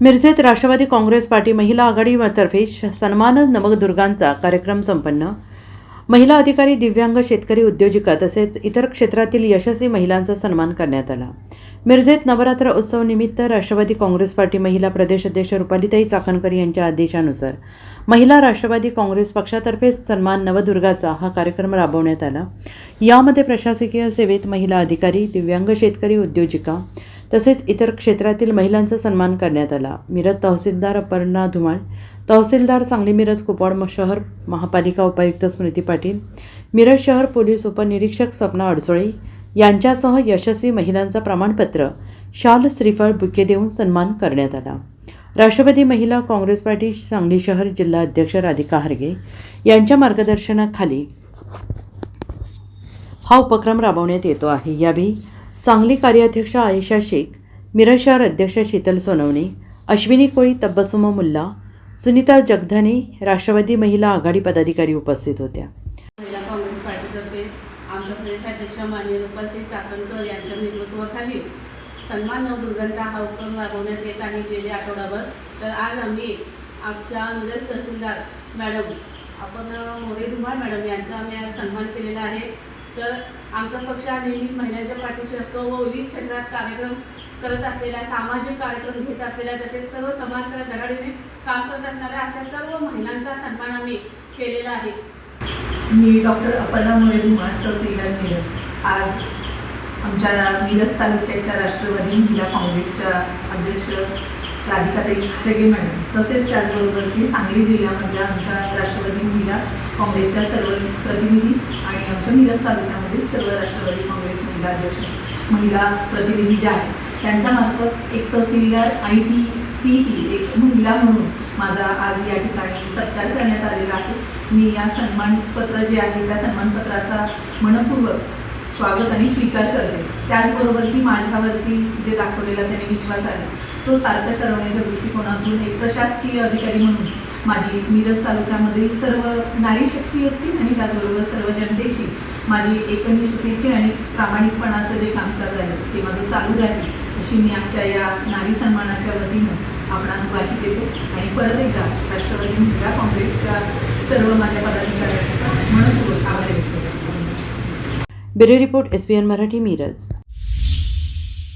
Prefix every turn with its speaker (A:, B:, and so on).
A: मिरजेत Rashtrawadi Congress party महिला आघाडीतर्फे सन्मान नवदुर्गांचा कार्यक्रम संपन्न. महिला अधिकारी दिव्यांग शेतकरी उद्योजिका तसेच इतर क्षेत्रातील यशस्वी महिलांचा सन्मान करण्यात आला. मिरजेत नवरात्र उत्सव निमित्त राष्ट्रवादी काँग्रेस पार्टी महिला प्रदेश अध्यक्ष रुपालीताई चाकणकर यांच्या आदेशानुसार महिला राष्ट्रवादी काँग्रेस पक्षातर्फे सन्मान नवदुर्गाचा हा कार्यक्रम राबवण्यात आला. यामध्ये प्रशासकीय सेवेत महिला अधिकारी दिव्यांग शेतकरी उद्योजिका तसेच इतर क्षेत्रातील महिलांचा सन्मान करण्यात आला. मिरज तहसीलदार अपर्णा धुमाळ तहसीलदार सांगली मिरज कुपवाड म- शहर महापालिका उपायुक्त स्मृती पाटील मिरज शहर पोलीस उपनिरीक्षक सपना अडसोळे यांच्यासह यशस्वी महिलांचा प्रमाणपत्र शाल श्रीफळ बुके देऊन सन्मान करण्यात आला. राष्ट्रवादी महिला काँग्रेस पार्टी सांगली शहर जिल्हा अध्यक्ष राधिका हरगे यांच्या मार्गदर्शनाखाली हा उपक्रम राबवण्यात येतो आहे. यावेळी सांगली कार्याध्यक्ष आयशा शेख मिरज शहर अध्यक्ष शीतल सोनवणे अश्विनी कोळी तब्बसुम मुल्ला सुनीता जगधने राष्ट्रवादी महिला आघाडी पदाधिकारी उपस्थित होत्या.
B: महिला काँग्रेस पार्टीतर्फे आमच्या प्रदेशाध्यक्ष माननीय रुपालते चाकणकर यांच्या नेतृत्वाखाली सन्मान नवदुर्गांचा हा उपक्रम राबवण्यात येत आहे गेल्या आठवड्याभर तर आज आम्ही आमच्या मिरज तहसीलदार मॅडम आपण मोरे धुमाळ मॅडम यांचा आम्ही आज सन्मान केलेला आहे. तर आमचा पक्ष हा नेहमीच महिलांच्या पाठीशी असतो व विविध क्षेत्रात कार्यक्रम करत असलेल्या सामाजिक कार्यक्रम घेत असलेल्या तसेच सर्व समाजकार्य धडाडीने काम करत असणाऱ्या अशा सर्व महिलांचा सन्मान आम्ही केलेला आहे.
C: मी डॉक्टर अपर्णा मुळे धुमाळ तहसीलदार मिरज. आज आमच्या मिरज तालुक्याच्या राष्ट्रवादी महिला काँग्रेसच्या अध्यक्ष राधिकाताई खरगे मॅडम. तसेच त्याचबरोबर की सांगली जिल्ह्यामधल्या आमच्या राष्ट्रवादी महिला काँग्रेसच्या सर्व प्रतिनिधी आणि आमच्या मिरज तालुक्यामधील सर्व राष्ट्रवादी काँग्रेस महिला अध्यक्ष महिला प्रतिनिधी ज्या आहेत त्यांच्यामार्फत एक तहसीलदार आणि ती तीही एक महिला म्हणून माझा आज या ठिकाणी सत्कार करण्यात आलेला आहे. मी या सन्मानपत्र जे आहे त्या सन्मानपत्राचा मनपूर्वक स्वागत आणि स्वीकार करते. त्याचबरोबर की माझ्यावरती जे दाखवलेला त्याने विश्वास आहे तो सार्थ ठरवण्याच्या दृष्टिकोनातून एक प्रशासकीय अधिकारी म्हणून माझी मिरज तालुक्यामधील सर्व नारी शक्ती असतील आणि त्याचबरोबर सर्व जनतेशी माझी एकनिष्ठतेची आणि प्रामाणिकपणाचं जे कामकाज आहे ते माझं चालू राहील अशी मी आमच्या या नारी सन्मानाच्या वतीनं आपणास ग्वाही देतो. आणि परत एकदा राष्ट्रवादी महिला काँग्रेसच्या सर्व माझ्या पदाधिकाऱ्यांचा मनपूर्वक आभार व्यक्त करते.
A: Bureau report S Marathi Miraj.